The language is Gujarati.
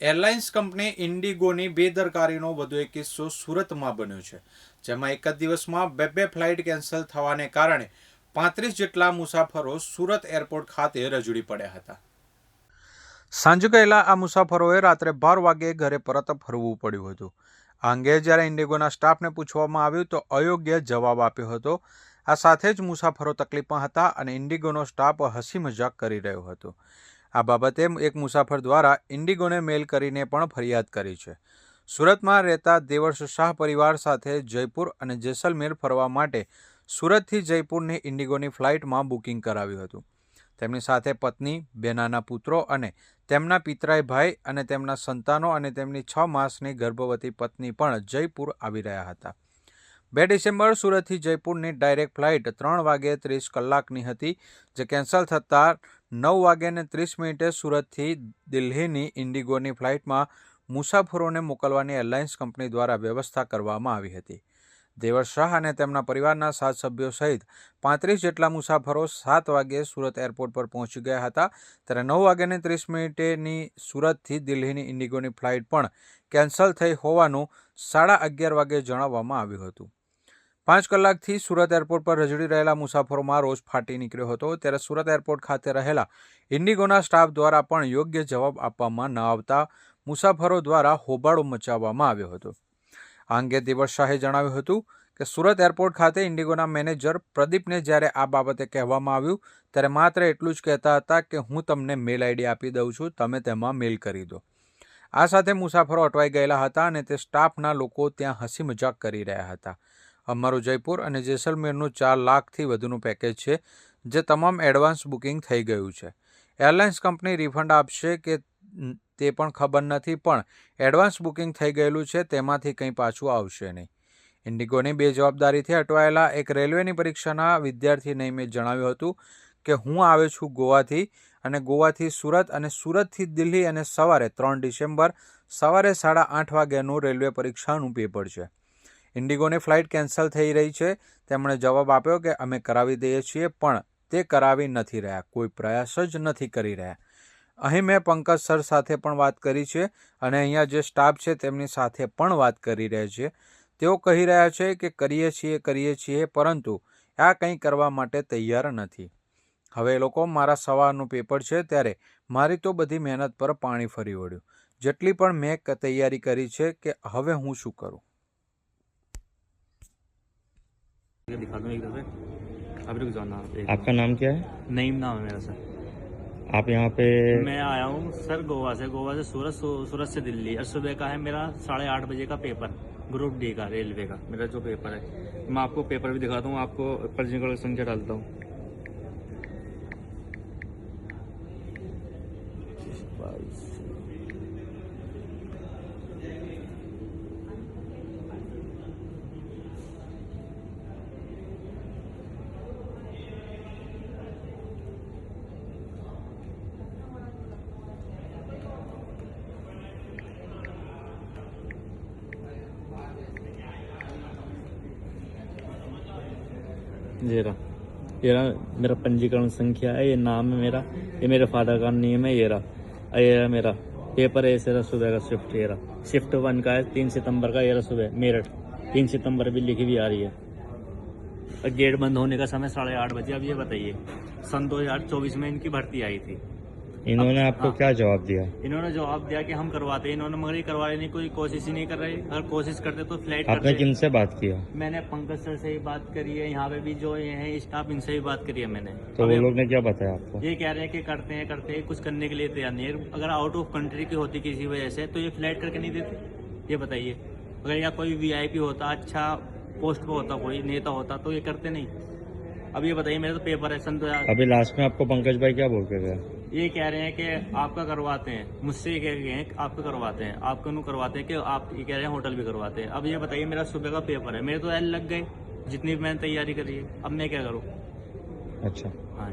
એરલાઇન્સ કંપની ઇન્ડિગોની બેદરકારીનો વધુ એક કિસ્સો સુરતમાં બન્યો છે, જેમાં એક જ દિવસમાં બે બે ફ્લાઇટ કેન્સલ થવાને કારણે પાંત્રીસ જેટલા મુસાફરો સુરત એરપોર્ટ ખાતે રજૂડી પડ્યા હતા. સાંજ ગયેલા આ મુસાફરોએ રાત્રે બાર વાગ્યે ઘરે પરત ફરવું પડ્યું હતું. આ અંગે જ્યારે ઇન્ડિગોના સ્ટાફને પૂછવામાં આવ્યું તો અયોગ્ય જવાબ આપ્યો હતો. આ સાથે જ મુસાફરો તકલીફમાં હતા અને ઇન્ડિગોનો સ્ટાફ હસી મજાક કરી રહ્યો હતો. આ બાબતે એક મુસાફર દ્વારા ઇન્ડિગોને મેલ કરીને પણ ફરિયાદ કરી છે. સુરતમાં રહેતા દેવર્ષ શાહ પરિવાર સાથે જયપુર અને જેસલમેર ફરવા માટે સુરતથી જયપુરની ઇન્ડિગોની ફ્લાઇટમાં બુકિંગ કરાવ્યું હતું. તેમની સાથે પત્ની, બે નાના પુત્રો અને તેમના પિતરાઈ ભાઈ અને તેમના સંતાનો અને તેમની છ માસની ગર્ભવતી પત્ની પણ જયપુર આવી રહ્યા હતા. બે ડિસેમ્બર સુરતથી જયપુરની ડાયરેક્ટ ફ્લાઇટ ત્રણ વાગે ત્રીસ કલાકની હતી, જે કેન્સલ થતાં નવ વાગ્યાને ત્રીસ મિનિટે સુરતથી દિલ્હીની ઇન્ડિગોની ફ્લાઇટમાં મુસાફરોને મોકલવાની એરલાઇન્સ કંપની દ્વારા વ્યવસ્થા કરવામાં આવી હતી. દેવર શાહ અને તેમના પરિવારના સાત સભ્યો સહિત પાંત્રીસ જેટલા મુસાફરો સાત વાગ્યે સુરત એરપોર્ટ પર પહોંચી ગયા હતા. ત્યારે નવ વાગ્યાને ત્રીસ મિનિટેની સુરતથી દિલ્હીની ઇન્ડિગોની ફ્લાઇટ પણ કેન્સલ થઈ હોવાનું સાડા અગિયાર વાગે જણાવવામાં આવ્યું હતું. પાંચ કલાકથી સુરત એરપોર્ટ પર રજડી રહેલા મુસાફરોમાં રોષ ફાટી નીકળ્યો હતો. ત્યારે સુરત એરપોર્ટ ખાતે રહેલા ઇન્ડિગોના સ્ટાફ દ્વારા પણ યોગ્ય જવાબ આપવામાં ન આવતા મુસાફરો દ્વારા હોબાળો મચાવવામાં આવ્યો હતો. આ અંગે દિવસ શાહે જણાવ્યું હતું કે, સુરત એરપોર્ટ ખાતે ઇન્ડિગોના મેનેજર પ્રદીપને જ્યારે આ બાબતે કહેવામાં આવ્યું, ત્યારે માત્ર એટલું જ કહેતા હતા કે, હું તમને મેલ આઈડી આપી દઉં છું, તમે તેમાં મેલ કરી દો. આ સાથે મુસાફરો અટવાઈ ગયેલા હતા અને તે સ્ટાફના લોકો ત્યાં હસી મજાક કરી રહ્યા હતા. અમારું જયપુર અને જેસલમેરનું ચાર લાખથી વધુનું પેકેજ છે, જે તમામ એડવાન્સ બુકિંગ થઈ ગયું છે. એરલાઇન્સ કંપની રિફંડ આપશે કે તે પણ ખબર નથી, પણ એડવાન્સ બુકિંગ થઈ ગયેલું છે, તેમાંથી કંઈ પાછું આવશે નહીં. ઇન્ડિગોની બે જવાબદારીથી અટવાયેલા એક રેલવેની પરીક્ષાના વિદ્યાર્થીને મેં જણાવ્યું હતું કે, હું આવ્યો છું ગોવાથી અને ગોવાથી સુરત અને સુરતથી દિલ્હી અને સવારે ત્રણ ડિસેમ્બર સવારે સાડા આઠ વાગ્યાનું રેલવે પરીક્ષાનું પેપર છે. ઇન્ડિગોની ફ્લાઇટ કેન્સલ થઈ રહી છે. તેમણે જવાબ આપ્યો કે અમે કરાવી દઈએ છીએ, પણ તે કરાવી નથી રહ્યા. કોઈ પ્રયાસ જ નથી કરી રહ્યા. અહીં મેં પંકજ સર સાથે પણ વાત કરી છે અને અહીંયા જે સ્ટાફ છે તેમની સાથે પણ વાત કરી રહ્યા છે. તેઓ કહી રહ્યા છે કે કરીએ છીએ કરીએ છીએ, પરંતુ આ કંઈ કરવા માટે તૈયાર નથી. હવે લોકો, મારા સવારનું પેપર છે ત્યારે મારી તો બધી મહેનત પર પાણી ફરી વળ્યું. જેટલી પણ મેં તૈયારી કરી છે કે હવે હું શું કરું? दिखा दूँ एक दफे। अब रुक जाओ ना आपका नाम क्या है? नईम नाम है मेरा सर। आप यहाँ पे मैं आया हूँ सर गोवा से। गोवा से सूरत सूरत से दिल्ली। और सुबह का है मेरा साढ़े आठ बजे का पेपर ग्रुप डी का रेलवे का। मेरा जो पेपर है। मैं आपको पेपर भी दिखाता हूँ आपको पर्ची कार्ड संख्या डालता हूँ। ये रहा ये रहा मेरा पंजीकरण संख्या है, ये नाम है मेरा, ये मेरे फादर का नेम है ये रहा ये रहा मेरा पेपर है रहा सुबह का शिफ्ट ये रहा शिफ्ट वन का है, तीन सितंबर का, ये रहा सुबह, मेरठ। तीन सितंबर भी लिखी भी आ रही है। और गेट बंद होने का समय साढ़े आठ बजे, अब ये बताइए। सन 2024 में इनकी भर्ती आई थी। इन्होंने आपको हाँ। क्या जवाब दिया? इन्होंने जवाब दिया कि हम करवाते हैं। इन्होंने मगर ये करवाने की कोई कोशिश ही नहीं कर रहे। अगर कोशिश करते तो फ़्लाइट आपने करते किनसे बात किया? मैंने पंकज सर से ही बात करी है। यहाँ पे भी जो ये है स्टाफ इनसे भी बात करी है मैंने। तो वो लोग ने क्या बताया आपको? ये कह रहे हैं कि करते हैं करते हैं कुछ करने के लिए तैयार नहीं है। अगर आउट ऑफ़ कंट्री की होती किसी वजह से तो ये फ़्लाइट करके नहीं देते। ये बताइए। अगर यहाँ कोई वीआईपी होता अच्छा पोस्ट पे होता कोई नेता होता तो ये करते नहीं। अब ये बताइए मेरा तो पेपर है सन अभी लास्ट में आपको पंकज भाई क्या बोल के गए ये कह रहे हैं कि आपका करवाते हैं। मुझसे ये कह रहे हैं आपका करवाते हैं। आप क्यों करवाते हैं कि आप ये कह रहे हैं होटल भी करवाते हैं। अब ये बताइए मेरा सुबह का पेपर है। मेरे तो एल लग गए जितनी भी मैंने तैयारी करी है। अब मैं क्या करूँ? अच्छा। हाँ।